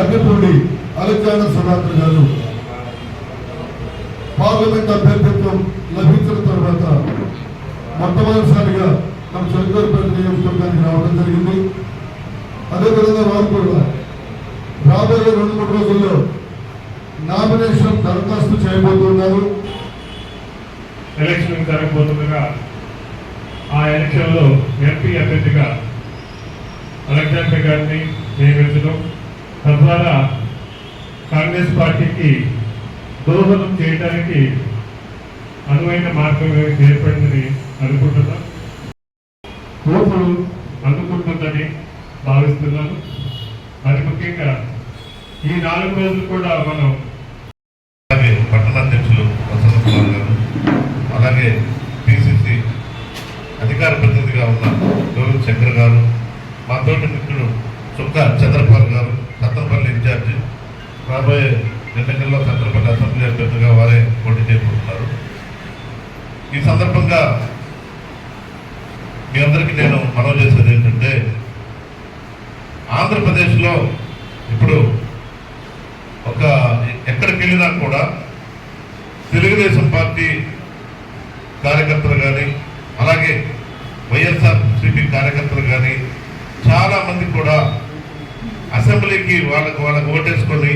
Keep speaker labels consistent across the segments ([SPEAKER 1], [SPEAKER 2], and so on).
[SPEAKER 1] అభ్యర్థి అలెగ్జాండర్ సుధాకర్ గారు. పార్లమెంట్ అభ్యర్థిత్వం లభించిన తర్వాత మొట్టమొదటిసారిగా మన చంద్రపేట నియోజకవర్గానికి రావడం జరిగింది. అదేవిధంగా వారు కూడా రాబోయే రెండు మూడు రోజుల్లో నామినేషన్ దరఖాస్తు చేయబోతున్నారు
[SPEAKER 2] ఎలక్షన్ జరగబోతుండగా ఆ ఎలక్షన్లో ఎంపీ అభ్యర్థిగా అలెగ్జాండర్ గారిని నియమించడం తద్వారా కాంగ్రెస్ పార్టీకి దోహదం చేయడానికి అనువైన మార్గం ఏర్పడిందని అనుకుంటున్నాం. కోపుడు అందుకుంటుందని భావిస్తున్నాను. అది ముఖ్యంగా ఈ నాలుగు రోజులు కూడా మనం
[SPEAKER 3] అలాగే పట్టణ అధ్యక్షులు వసంత కుమార్ గారు అలాగే పిసిసి అధికార ప్రతినిధిగా ఉన్న గౌరవ్ శంకర్ గారు మా తోటి మిత్రుడు చుక్క చంద్రపాల్ గారు సత్తనపల్లి ఇన్ఛార్జి. రాబోయే ఎన్నికల్లో సత్తనపల్లి అసెంబ్లీ అభ్యర్థిగా వారే పోటీ చేయబోతున్నారు. ఈ సందర్భంగా మీ అందరికీ నేను మనవి చేసేది ఏంటంటే ఆంధ్రప్రదేశ్లో ఇప్పుడు ఒక ఎక్కడికి వెళ్ళినా కూడా తెలుగుదేశం పార్టీ కార్యకర్తలు కానీ అలాగే వైఎస్ఆర్ సిపి కార్యకర్తలు కానీ చాలా మంది కూడా అసెంబ్లీకి వాళ్ళకు వాళ్ళకు ఓటేసుకొని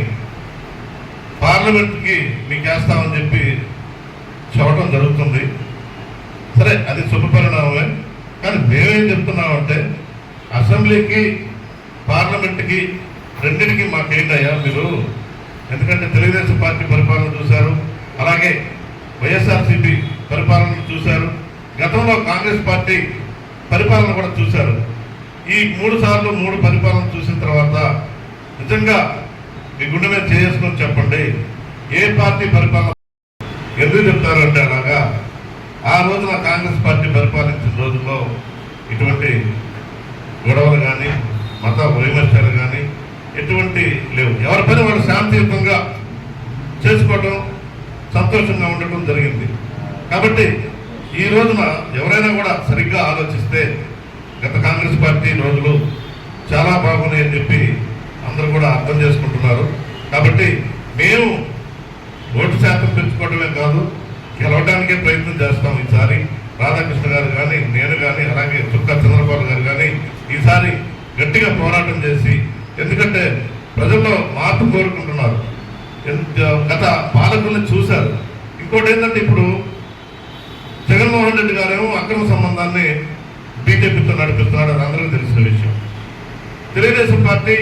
[SPEAKER 3] పార్లమెంట్కి మీకు వేస్తామని చెప్పి చెప్పడం జరుగుతుంది. సరే అది శుభపరిణామమే కానీ మేమేం చెప్తున్నామంటే అసెంబ్లీకి పార్లమెంట్కి రెండింటికి మాకేంటయ్యా మీరు? ఎందుకంటే తెలుగుదేశం పార్టీ పరిపాలన చూశారు అలాగే వైఎస్ఆర్సీపీ పరిపాలన చూశారు గతంలో కాంగ్రెస్ పార్టీ పరిపాలన కూడా చూశారు. ఈ మూడు సార్లు మూడు పరిపాలన చూసిన తర్వాత నిజంగా మీ గుండె మీద చేసుకొని చెప్పండి ఏ పార్టీ పరిపాలన ఎందుకు చెప్తారంటే అలాగా ఆ రోజున కాంగ్రెస్ పార్టీ పరిపాలించిన రోజుల్లో ఇటువంటి గొడవలు కానీ మత వైమర్శాలు కానీ ఎటువంటి లేవు. ఎవరి పని వాళ్ళు శాంతియుతంగా చేసుకోవటం సంతోషంగా ఉండటం జరిగింది. కాబట్టి ఈ రోజున ఎవరైనా కూడా సరిగ్గా ఆలోచిస్తే గత కాంగ్రెస్ పార్టీ రోజులు చాలా బాగున్నాయని చెప్పి అందరూ కూడా అర్థం చేసుకుంటున్నారు. కాబట్టి మేము ఓటు శాతం పెంచుకోవడమే కాదు గెలవడానికే ప్రయత్నం చేస్తాం ఈసారి. రాధాకృష్ణ గారు కానీ నేను కానీ అలాగే చుక్క చంద్రబాబు గారు కానీ ఈసారి గట్టిగా పోరాటం చేసి ఎందుకంటే ప్రజల్లో మార్పు కోరుకుంటున్నారు. గత పాలకుల్ని చూశారు. ఇంకోటి ఏంటంటే ఇప్పుడు జగన్మోహన్ రెడ్డి గారేమో అక్రమ సంబంధాన్ని బీజేపీతో నడుపుతున్నారు అని అందరికీ తెలిసిన విషయం. తెలుగుదేశం పార్టీ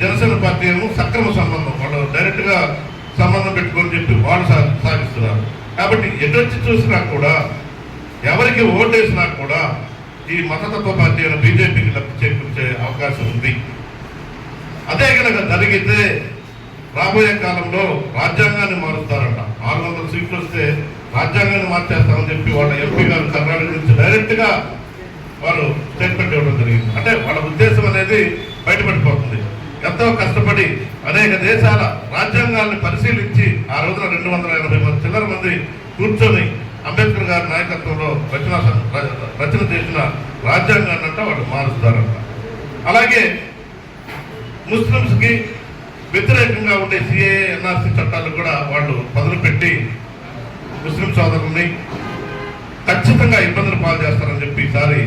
[SPEAKER 3] జనసేన పార్టీ ఏమో సక్రమ సంబంధం. వాళ్ళు డైరెక్ట్గా సంబంధం పెట్టుకొని చెప్పి వాళ్ళు సా- సాగిస్తున్నారు. కాబట్టి ఎటొచ్చి చూసినా కూడా ఎవరికి ఓటేసినా కూడా ఈ మతతత్వ పార్టీ అయిన బీజేపీకి లబ్ధి చేకూర్చే అవకాశం ఉంది. అదే కనుక జరిగితే రాబోయే కాలంలో రాజ్యాంగాన్ని మారుస్తారంట. ఆరు వందల సీట్లు వస్తే రాజ్యాంగాన్ని మార్చేస్తామని చెప్పి వాళ్ళ ఎంపీ గారు కర్ణాటక నుంచి డైరెక్ట్గా వాళ్ళు స్టేట్మెంట్ ఇవ్వడం జరిగింది. అంటే వాళ్ళ ఉద్దేశం అనేది బయటపడిపోతుంది. ఎంతో కష్టపడి అనేక దేశాల రాజ్యాంగాల్ని పరిశీలించి ఆ రోజున రెండు వందల ఎనభై మంది చిల్లర మంది కూర్చొని అంబేద్కర్ గారి నాయకత్వంలో రచన రచన చేసిన రాజ్యాంగాన్ని అంటే వాళ్ళు మారుస్తారంట. అలాగే ముస్లిమ్స్కి వ్యతిరేకంగా ఉండే సిఏ ఎన్ఆర్సీ చట్టాలు కూడా వాళ్ళు పదులు పెట్టి ముస్లిం సోదరుల్ని ఖచ్చితంగా ఇబ్బందులు పాలు చేస్తారని చెప్పి ఈసారి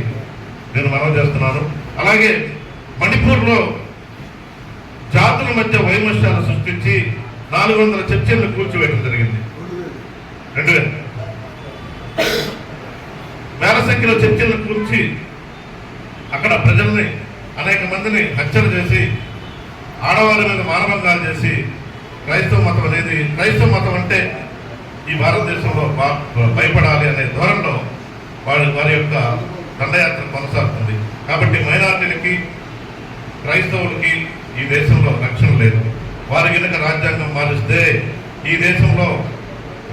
[SPEAKER 3] నేను మనవి చేస్తున్నాను. అలాగే మణిపూర్లో జాతుల మధ్య వైమస్యాలు సృష్టించి నాలుగు వందల చర్చలను కూల్చివేయడం జరిగింది. రెండు వేల. వేల సంఖ్యలో చర్చలను కూల్చి అక్కడ ప్రజల్ని అనేక మందిని హత్యలు చేసి ఆడవారి మీద మానవంగాలు చేసి క్రైస్తవ మతం అనేది క్రైస్తవ మతం అంటే ఈ భారతదేశంలో భయపడాలి అనే ధోరణిలో వారి వారి యొక్క దండయాత్ర కొనసాగుతుంది. కాబట్టి మైనార్టీలకి క్రైస్తవులకి ఈ దేశంలో రక్షణ లేదు. వారి కనుక రాజ్యాంగం మారిస్తే ఈ దేశంలో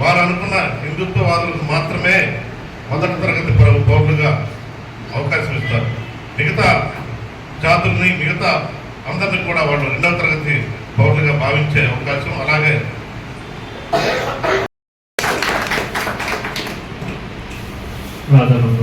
[SPEAKER 3] వారు అనుకున్న హిందుత్వవాదులకు మాత్రమే మొదటి తరగతి పౌరులుగా అవకాశం ఇస్తారు. మిగతా జాతుల్ని మిగతా అందరినీ కూడా వాళ్ళు రెండవ తరగతి పౌరులుగా భావించే అవకాశం అలాగే
[SPEAKER 2] రాధానంద